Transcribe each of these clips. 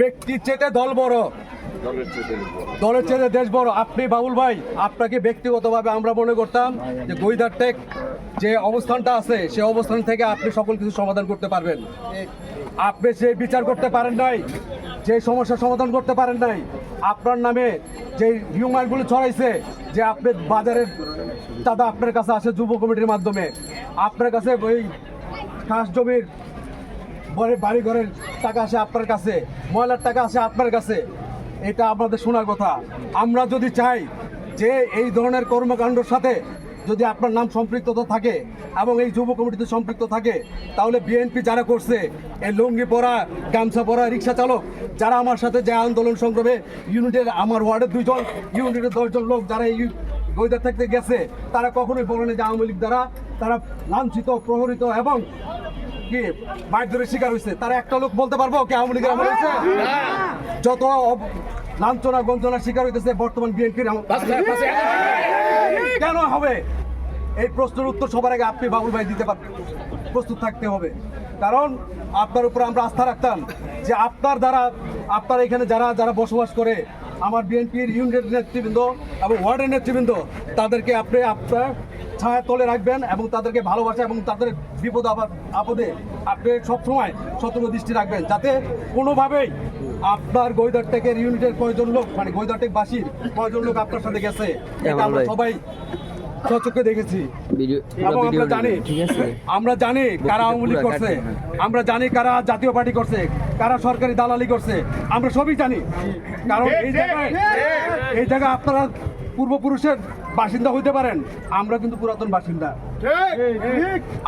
ব্যক্তি চেতে দল বড়। দলের চেতে দেশ বড়। আপনি বাবুল ভাই আপনাকে ব্যক্তিগতভাবে আমরা মনে করতাম যে গৈদার টেক যে অবস্থানটা আছে সেই অবস্থান থেকে আপনি সকল কিছু সমাধান করতে পারবেন। আপনি সেই বিচার করতে পারেন নাই যে সমস্যার সমাধান করতে পারেন নাই আপনার নামে যে হিউম্যানগুলো ছড়াইছে যে আপনি বাজারের দাদা আপনার কাছে আসে যুব কমিটির মাধ্যমে আপনার কাছে ওই খাস জমির বড় ঘরের টাকা আসে আপনার কাছে, ময়লার টাকা আসে আপনার কাছে। এটা আমাদের শোনার কথা। আমরা যদি চাই যে এই ধরনের কর্মকাণ্ডর সাথে যদি আপনার নাম সম্পৃক্ততা থাকে এবং এই যুব কমিটিতে সম্পৃক্ত থাকে, তাহলে বিএনপি যারা করছে, এই লুঙ্গি পরা, গামছা পরা রিক্সা চালক, যারা আমার সাথে যে আন্দোলন সংগ্রামে ইউনিটের আমার ওয়ার্ডের দুইজন, ইউনিটের দশজন লোক যারা এই গৈদার থাকতে গেছে, তারা কখনোই বলেনি যে আওয়ামী লীগ দ্বারা তারা লাঞ্ছিত, প্রহরিত এবং কি? ধরে শিকার হয়েছে তারা একটা লোক বলতে পারব কি আওয়ামী লীগের আমল হয়েছে যত লাঞ্ছনা গঞ্জনার শিকার হইতেছে বর্তমান বিএনপির কেন হবে? এই প্রশ্নের উত্তর সবার আগে আপনি বাবুল ভাই দিতে পারবেন। প্রস্তুত থাকতে হবে। কারণ আপনার উপর আমরা আস্থা রাখতাম যে আপনার দ্বারা আপনার এখানে যারা যারা বসবাস করে আমার বিএনপির ইউনিটের নেতৃবৃন্দ এবং ওয়ার্ডের নেতৃবৃন্দ তাদেরকে আপনি আপনার ছায়া তলে রাখবেন এবং তাদেরকে ভালোবাসা এবং তাদের বিপদ আপদ- আপদে আপনি সবসময় সতর্ক দৃষ্টি রাখবেন যাতে কোনোভাবেই আপনার গৈদার টেকের ইউনিটের কয়জন লোক মানে গৈদার টেক বাসীর কয়জন লোক আপনার সাথে গেছে এটা আমরা সবাই সচক্ষে দেখেছি। এবং আমরা জানি আমরা জানি কারা আওয়ামী লীগ করছে। আমরা জানি কারা জাতীয় পার্টি করছে কারা সরকারি দালালি করছে। আমরা সবই জানি। কারণ এই জায়গায় এই জায়গায় আপনারা পূর্বপুরুষের বাসিন্দা হইতে পারেন। আমরা কিন্তু পুরাতন বাসিন্দা।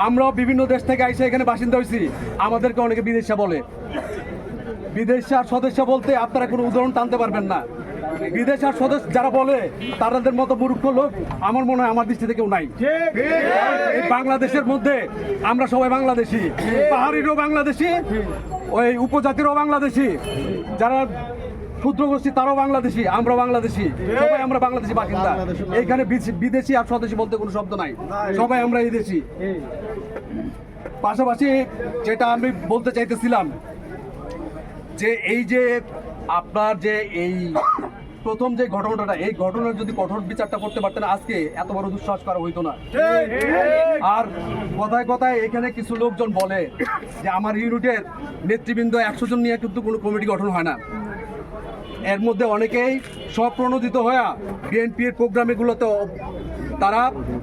আমরাও বিভিন্ন দেশ থেকে আইসে এখানে বাসিন্দা হয়েছি আমাদেরকে অনেকে বিদেশা বলে। বিদেশি আর সদস্য বলতে আপনারা কোনো উদাহরণ টানতে পারবেন না। বিদেশ আর সদস্য যারা বলে তাদের মতো মূর্খ লোক আমার মনে হয় আমার দৃষ্টি থেকেও নাই। এই বাংলাদেশের মধ্যে আমরা সবাই বাংলাদেশি। পাহাড়িরও বাংলাদেশি ওই উপজাতিরও বাংলাদেশি। যারা ক্ষুদ্র গোষ্ঠী তারাও বাংলাদেশি আমরা বাংলাদেশি। সবাই আমরা বাংলাদেশি বাসিন্দা। এখানে বিদেশি- আর স্বদেশি বলতে কোনো শব্দ নাই। সবাই আমরা এই দেশি পাশাপাশি যেটা আমি বলতে চাইতেছিলাম যে এই যে আপনার যে এই প্রথম যে ঘটনাটা এই ঘটনার যদি কঠোর বিচারটা করতে পারতেন আজকে এত বড় দুঃসাহস করা হইতো না। আর কথায় কথায় এখানে কিছু লোকজন বলে যে আমার ইউনিটের নেতৃবৃন্দ একশো জন নিয়ে কিন্তু কোনো কমিটি গঠন হয় না। এর মধ্যে অনেকেই স্বপ্রণোদিত হয়ে বিএনপির প্রোগ্রামেগুলোতে তারা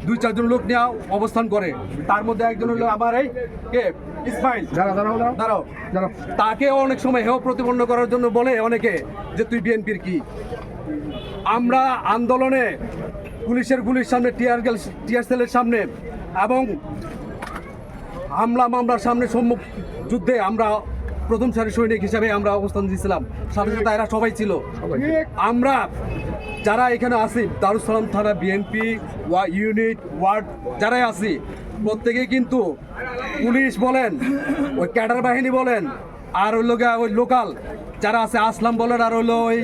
দুই চারজন লোক নিয়ে অবস্থান করে। তার মধ্যে একজন হলো আমার এই কে? ইসমাইল। দাঁড়াও তাকে অনেক সময় হেয় প্রতিপন্ন করার জন্য বলে অনেকে যে তুই বিএনপির কি? আমরা আন্দোলনে পুলিশের গুলির সামনে টিয়ার গেল টিয়ার সেলের সামনে এবং হামলা মামলার সামনে সম্মুখ যুদ্ধে আমরা প্রথম সারি সৈনিক হিসাবে আমরা অবস্থান দিয়েছিলাম। সাথে সাথে এরা সবাই ছিল। আমরা যারা এখানে আছি, দারুসালাম থানা বিএনপি ওয়া ইউনিট, ওয়ার্ড, যারাই আছি, প্রত্যেকেই কিন্তু পুলিশ বলেন, ওই ক্যাডার বাহিনী বলেন, আর হইল ওই লোকাল যারা আছে, আসলাম বলেন, আর হইল ওই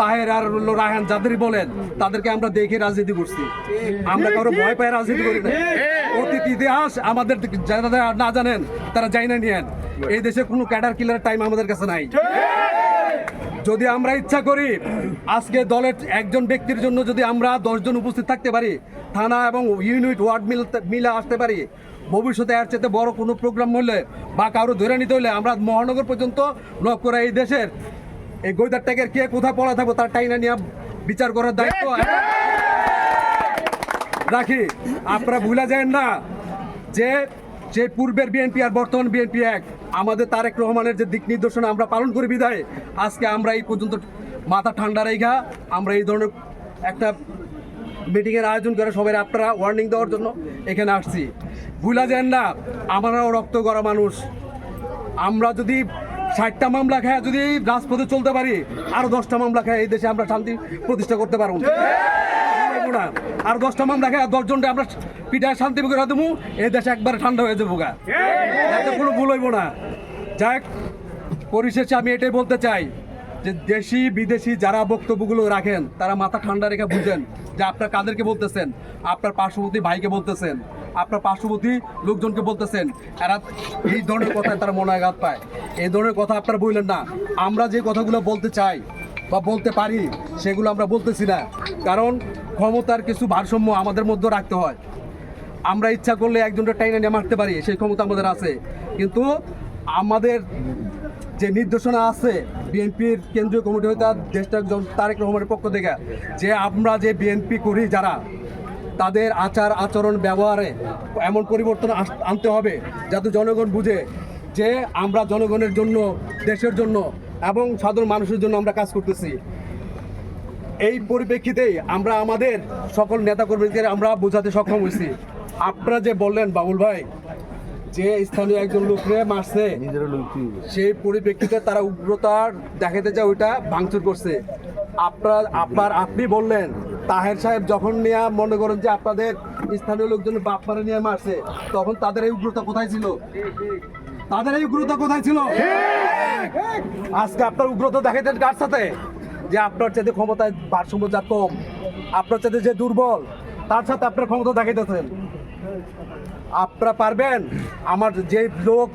তাহের, আর রায়হান যাদেরই বলেন, তাদেরকে আমরা দেখে রাজনীতি করছি। আমরা কারও ভয় পায় রাজনীতি করি না অতীত ইতিহাস আমাদের যারা না জানেন, তারা যাই না নিয়েন। এই দেশে কোনো ক্যাডার কিলার টাইম আমাদের কাছে নাই। যদি আমরা ইচ্ছা করি, আজকে দলের একজন ব্যক্তির জন্য যদি আমরা দশজন উপস্থিত থাকতে পারি, থানা এবং ইউনিট ওয়ার্ড মিলতে মিলে আসতে পারি, ভবিষ্যতে এর চেয়ে বড় কোনো প্রোগ্রাম হলে বা কারও ধরে নিতে হলে আমরা মহানগর পর্যন্ত লক করে এই দেশের এই গৈদার ট্যাগের কে কোথায় পড়া থাকব তার টাইনা নিয়ে বিচার করার দায়িত্ব রাখি, আপনারা ভুলে যান না যে যে পূর্বের বিএনপি আর বর্তমান বিএনপি এক। আমাদের তারেক রহমানের যে দিক নির্দেশনা আমরা পালন করি বিদায় আজকে আমরা এই পর্যন্ত মাথা ঠান্ডা রেখা আমরা এই ধরনের একটা মিটিংয়ের আয়োজন করে সবাই আপনারা ওয়ার্নিং দেওয়ার জন্য এখানে আসছি। ভুলা যান না, আমরাও রক্ত গড়া মানুষ। আমরা যদি ষাটটা মামলা খায় যদি রাজপথে চলতে পারি, আরও দশটা মামলা খায় এই দেশে আমরা শান্তি প্রতিষ্ঠা করতে পারব। আর দশটা মামলা খায় দশজনটা আমরা পিঠায় শান্তি করে দেবো এই দেশে একবারে ঠান্ডা হয়ে যাব গা। এতে কোনো ভুল হইব না। যাক, পরিশেষে আমি এটাই বলতে চাই যে দেশি, বিদেশি যারা বক্তব্যগুলো রাখেন, তারা মাথা ঠান্ডা রেখে বুঝেন যে আপনার কাদেরকে বলতেছেন, আপনার পার্শ্ববর্তী ভাইকে বলতেছেন, আপনার পার্শ্ববর্তী লোকজনকে বলতেছেন, এরা এই ধরনের কথায় তারা মনে আঘাত পায়। এই ধরনের কথা আপনারা বললেন না। আমরা যে কথাগুলো বলতে চাই বা বলতে পারি, সেগুলো আমরা বলতেছি না। কারণ ক্ষমতার কিছু ভারসাম্য আমাদের মধ্যে রাখতে হয়। আমরা ইচ্ছা করলে একজনটা টাইনে নিয়ে মারতে পারি, সেই ক্ষমতা আমাদের আছে। কিন্তু আমাদের যে নির্দেশনা আছে, বিএনপির কেন্দ্রীয় কমিটি হইতে দেশটা তারেক রহমানের পক্ষ থেকে, যে আমরা যে বিএনপি করি যারা, তাদের আচার, আচরণ, ব্যবহারে এমন পরিবর্তন আনতে হবে, যাতে জনগণ বুঝে যে আমরা জনগণের জন্য, দেশের জন্য এবং সাধারণ মানুষের জন্য আমরা কাজ করতেছি। এই পরিপ্রেক্ষিতে আমরা আমাদের সকল নেতাকর্মীকে আমরা বোঝাতে সক্ষম হয়েছি। আপনারা যে বললেন বাবুল ভাই যে স্থানীয় একজন লোকরে মারছে সেই পরিপ্রেক্ষিতে তারা উগ্রতার দেখাতে যায় ওইটা ভাঙচুর করছে। আপনার আপনার আপনি বললেন তাহের সাহেব যখন নিয়ে মনে করেন যে আপনাদের স্থানীয় লোকজন বাপমারে নিয়ে মারছে তখন তাদের এই উগ্রতা কোথায় ছিল? তাদের এই উগ্রতা কোথায় ছিল? আজকে আপনার উগ্রতা দেখাইতেন কার সাথে? যে আপনার চাইতে ক্ষমতায় ভারসাম্য যা কম আপনার চাইতে যে দুর্বল তার সাথে আপনার ক্ষমতা দেখাইতেছেন। আপনারা পারবেন? আমার যে লোক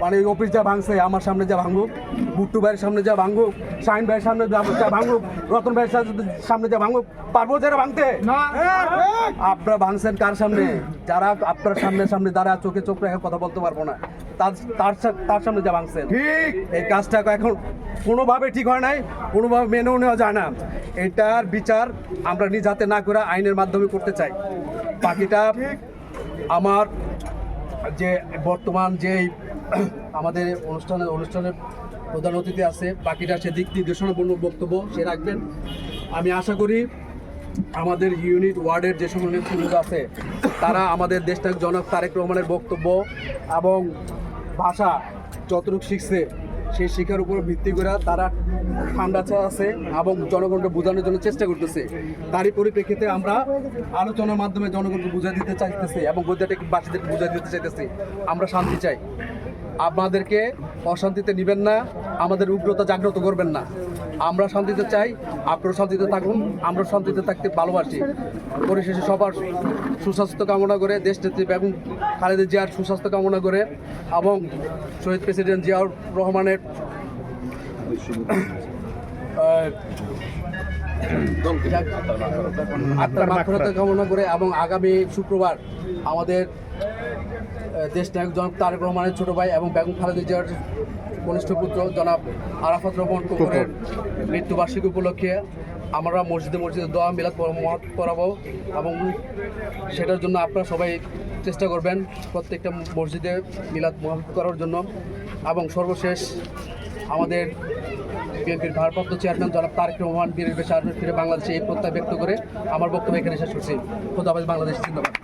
মানে অফিস যা ভাঙছে আমার সামনে যা ভাঙুক বুট্টু ভাইয়ের সামনে যা ভাঙুক শাহিন ভাইয়ের সামনে যা ভাঙুক রতন ভাইয়ের সামনে- যা ভাঙুক পারব যারা ভাঙতে? আপনারা ভাঙছেন কার সামনে? যারা আপনার সামনে সামনে দাঁড়া চোখে চোখ রেখে কথা বলতে পারব না। তার তার তার সামনে যা ভাঙছেন। ঠিক। এই কাজটা এখন কোনোভাবে ঠিক হয় নাই কোনোভাবে মেনেও নেওয়া যায় না। এটার বিচার আমরা নিজ হাতে না করে আইনের মাধ্যমে করতে চাই। বাকিটা আমার যে বর্তমান যে আমাদের অনুষ্ঠানে অনুষ্ঠানের প্রধান অতিথি আছে বাকিটা সে দিক নির্দেশনাপূর্ণ বক্তব্য সে রাখবেন। আমি আশা করি আমাদের ইউনিট ওয়ার্ডের যে সকল নেতৃবৃন্দ আছে, তারা আমাদের দেশটার জনক তারেক রহমানের বক্তব্য এবং ভাষা যতটুকু শিখছে, সেই শিক্ষার উপর ভিত্তি করে তারা ঠান্ডা চা আছে এবং জনগণকে বোঝানোর জন্য চেষ্টা করতেছে। তারই পরিপ্রেক্ষিতে আমরা আলোচনার মাধ্যমে জনগণকে বুঝা দিতে চাইতেছি এবং বৈদ্যাটিক বাসীদেরকে বুঝা দিতে চাইতেছি। আমরা শান্তি চাই। আপনাদেরকে অশান্তিতে নেবেন না, আমাদের উগ্রতা জাগ্রত করবেন না। আমরা শান্তিতে চাই, আপনারা শান্তিতে থাকুন, আমরা শান্তিতে থাকতে ভালোবাসি। পরিশেষে সবার সুস্বাস্থ্য কামনা করে দেশ নেত্রী এবং খালেদা জিয়ার সুস্বাস্থ্য কামনা করে এবং শহীদ প্রেসিডেন্ট জিয়াউর রহমানের আত্মার কামনা করে এবং আগামী শুক্রবার আমাদের দেশ নায়ক জনাব তারেক রহমানের ছোট ভাই এবং বেগম খালেদা জিয়ার কনিষ্ঠ পুত্র জনাব আরাফাত রহমান কুকুরের মৃত্যুবার্ষিকী উপলক্ষে আমরা মসজিদে মসজিদে দোয়া মিলাদ করাবো এবং সেটার জন্য আপনারা সবাই চেষ্টা করবেন প্রত্যেকটা মসজিদে মিলাদ মহাত করার জন্য এবং সর্বশেষ আমাদের বিএনপির ভারপ্রাপ্ত চেয়ারম্যান জনাব তারেক রহমান বীরের বেশে ফিরে বাংলাদেশে এই প্রত্যয় ব্যক্ত করে আমার বক্তব্য এখানে শেষ করছি। খোদাবাজ বাংলাদেশ জিন্দাবাদ।